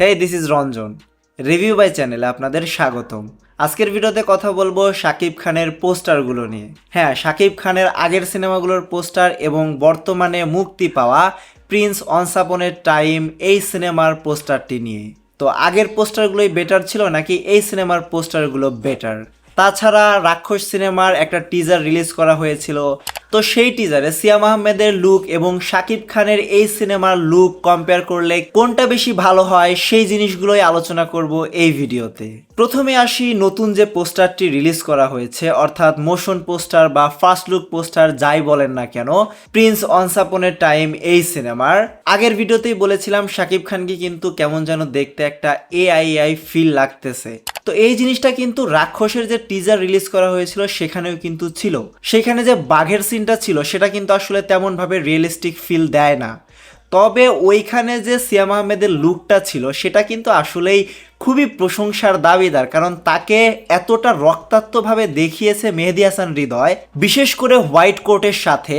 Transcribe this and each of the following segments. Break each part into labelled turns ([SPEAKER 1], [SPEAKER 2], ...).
[SPEAKER 1] Hey this is Ranjan review by চ্যানেলে আপনাদের স্বাগতম। আজকের ভিডিওতে কথা বলব শাকিব খানের পোস্টারগুলো নিয়ে। হ্যাঁ শাকিব খানের আগের সিনেমাগুলোর পোস্টার এবং বর্তমানে মুক্তি পাওয়া প্রিন্স অনসাপনের টাইম এই সিনেমার পোস্টারটি নিয়ে। তো আগের পোস্টারগুলোই বেটার ছিল নাকি এই সিনেমার পোস্টারগুলো বেটার তাছাড়া রাক্ষস সিনেমার একটা টিজার রিলিজ করা হয়েছিল। তো সেই টিজারে সিয়াম আহমেদের লুক এবং শাকিব খানের এই সিনেমার লুক কম্পেয়ার করলে কোনটা বেশি ভালো হয় সেই জিনিসগুলোই আলোচনা করব এই ভিডিওতে। প্রথমে আসি নতুন যে পোস্টারটি রিলিজ করা হয়েছে, অর্থাৎ মোশন পোস্টার বা ফার্স্ট লুক পোস্টার যাই বলেন না কেন প্রিন্স অনসাপনের টাইম এই সিনেমার। আগের ভিডিওতেই বলেছিলাম শাকিব খানকে কিন্তু কেমন যেন দেখতে একটা এআইআই ফিল লাগতেছে। তো এই জিনিসটা কিন্তু রাক্ষসের যে টিজার রিলিজ করা হয়েছিল সেখানেও কিন্তু ছিল। সেখানে যে বাঘের সিনটা ছিল, সেটা কিন্তু আসলে তেমনভাবে রিয়েলিস্টিক ফিল দেয় না। তবে ওইখানে যে সিয়াম আহমেদের লুকটা ছিল, সেটা কিন্তু আসলেই খুবই প্রশংসার দাবিদার, কারণ তাকে এতটা রক্তাক্তভাবে দেখিয়েছে মেহেদি হাসান হৃদয়, বিশেষ করে হোয়াইট কোর্টের সাথে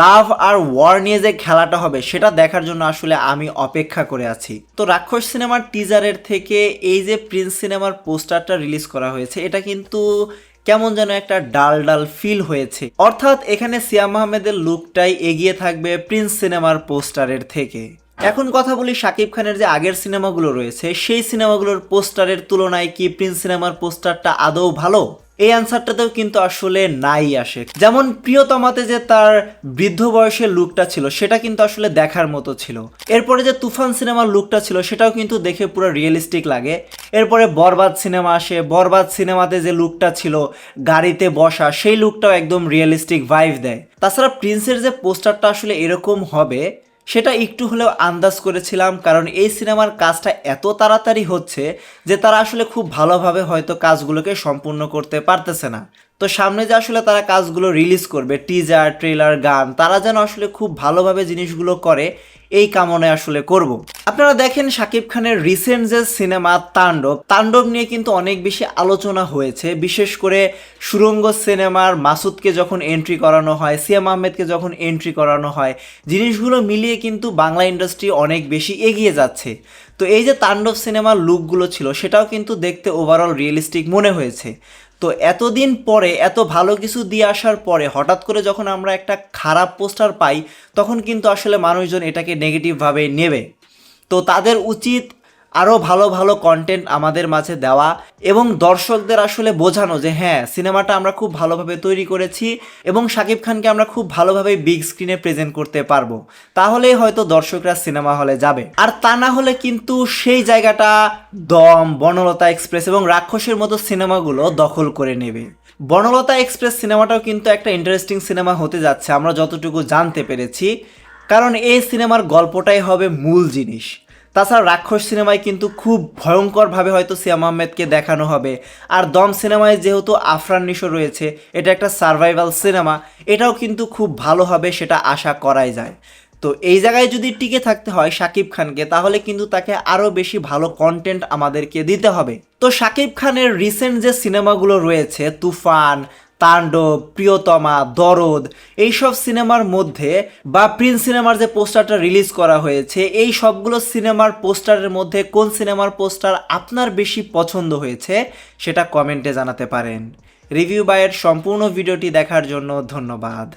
[SPEAKER 1] লাভ আর ওয়ার নিয়ে যে খেলাটা হবে, সেটা দেখার জন্য আসলে আমি অপেক্ষা করে আছি। তো রাক্ষস সিনেমার টিজারের থেকে এই যে প্রিন্স সিনেমার পোস্টারটা রিলিজ করা হয়েছে, এটা কিন্তু কেমন যেন একটা ডাল ডাল ফিল হয়েছে। অর্থাৎ এখানে সিয়াম আহমেদের লুকটাই এগিয়ে থাকবে প্রিন্স সিনেমার পোস্টারের থেকে। এখন কথা বলি শাকিব খানের যে আগের সিনেমাগুলো রয়েছে, সেই সিনেমাগুলোর পোস্টারের তুলনায় কি প্রিন্স সিনেমার পোস্টারটা আদৌ ভালো? এই অ্যান্সারটাতেও কিন্তু আসলে নাই আসে। যেমন প্রিয়তমাতে যে তার বৃদ্ধ বয়সের লুকটা ছিল, সেটা কিন্তু আসলে দেখার মতো ছিল। এরপরে যে তুফান সিনেমার লুকটা ছিল, সেটাও কিন্তু দেখে পুরো রিয়েলিস্টিক লাগে। এরপরে বরবাদ সিনেমা আসে। বরবাদ সিনেমাতে যে লুকটা ছিল, গাড়িতে বসা, সেই লুকটাও একদম রিয়েলিস্টিক ভাইভ দেয়। তাছাড়া প্রিন্সের যে পোস্টারটা আসলে এরকম হবে, সেটা একটু হলেও আন্দাজ করেছিলাম, কারণ এই সিনেমার কাজটা এত তাড়াতাড়ি হচ্ছে যে তারা আসলে খুব ভালোভাবে হয়তো কাজগুলোকে সম্পূর্ণ করতে পারতেছে না। তো সামনে যে আসলে তারা কাজগুলো রিলিজ করবে টিজার ট্রেলার গান, তারা যেন আসলে খুব ভালোভাবে জিনিসগুলো করে এই কামনায় আসলে করব। আপনারা দেখেন শাকিব খানের রিসেন্ট যে সিনেমা তাণ্ডব তাণ্ডব নিয়ে কিন্তু অনেক বেশি আলোচনা হয়েছে। বিশেষ করে সুরঙ্গ সিনেমার মাসুদকে যখন এন্ট্রি করানো হয়, সিয়াম আহমেদকে যখন এন্ট্রি করানো হয়, জিনিসগুলো মিলিয়ে কিন্তু বাংলা ইন্ডাস্ট্রি অনেক বেশি এগিয়ে যাচ্ছে। তো এই যে তাণ্ডব সিনেমার লুকগুলো ছিল, সেটাও কিন্তু দেখতে ওভারঅল রিয়েলিস্টিক মনে হয়েছে। তো এতদিন পরে, এত ভালো কিছু দিয়ে আসার পরে, হঠাৎ করে যখন আমরা একটা খারাপ পোস্টার পাই, তখন কিন্তু আসলে মানুষজন এটাকে নেগেটিভভাবে নেবে। তো তাদের উচিত আরও ভালো ভালো কন্টেন্ট আমাদের মাঝে দেওয়া এবং দর্শকদের আসলে বোঝানো যে হ্যাঁ সিনেমাটা আমরা খুব ভালোভাবে তৈরি করেছি এবং শাকিব খানকে আমরা খুব ভালোভাবে বিগ স্ক্রিনে প্রেজেন্ট করতে পারব। তাহলেই হয়তো দর্শকরা সিনেমা হলে যাবে। আর তা না হলে কিন্তু সেই জায়গাটা দম, বনলতা এক্সপ্রেস এবং রাক্ষসের মতো সিনেমাগুলো দখল করে নেবে। বনলতা এক্সপ্রেস সিনেমাটাও কিন্তু একটা ইন্টারেস্টিং সিনেমা হতে যাচ্ছে, আমরা যতটুকু জানতে পেরেছি। কারণ এই সিনেমার গল্পটাই হবে মূল জিনিস। তাছাড়া রাক্ষস সিনেমায় কিন্তু খুব ভয়ঙ্করভাবে হয়তো সিয়াম আহমেদকে দেখানো হবে। আর দম সিনেমায় যেহেতু আফরান নিশো রয়েছে, এটা একটা সার্ভাইভাল সিনেমা, এটাও কিন্তু খুব ভালো হবে সেটা আশা করাই যায়। তো এই জায়গায় যদি টিকে থাকতে হয় শাকিব খানকে, তাহলে কিন্তু তাকে আরও বেশি ভালো কন্টেন্ট আমাদেরকে দিতে হবে। তো শাকিব খানের রিসেন্ট যে সিনেমাগুলো রয়েছে, তুফান তাণ্ডব, প্রিয়তমা, দরদ, এইসব সিনেমার মধ্যে বা প্রিন্স সিনেমার যে পোস্টারটা রিলিজ করা হয়েছে, এই সবগুলো সিনেমার পোস্টারের মধ্যে কোন সিনেমার পোস্টার আপনার বেশি পছন্দ হয়েছে সেটা কমেন্টে জানাতে পারেন। রিভিউ বাইয়ের সম্পূর্ণ ভিডিওটি দেখার জন্য ধন্যবাদ।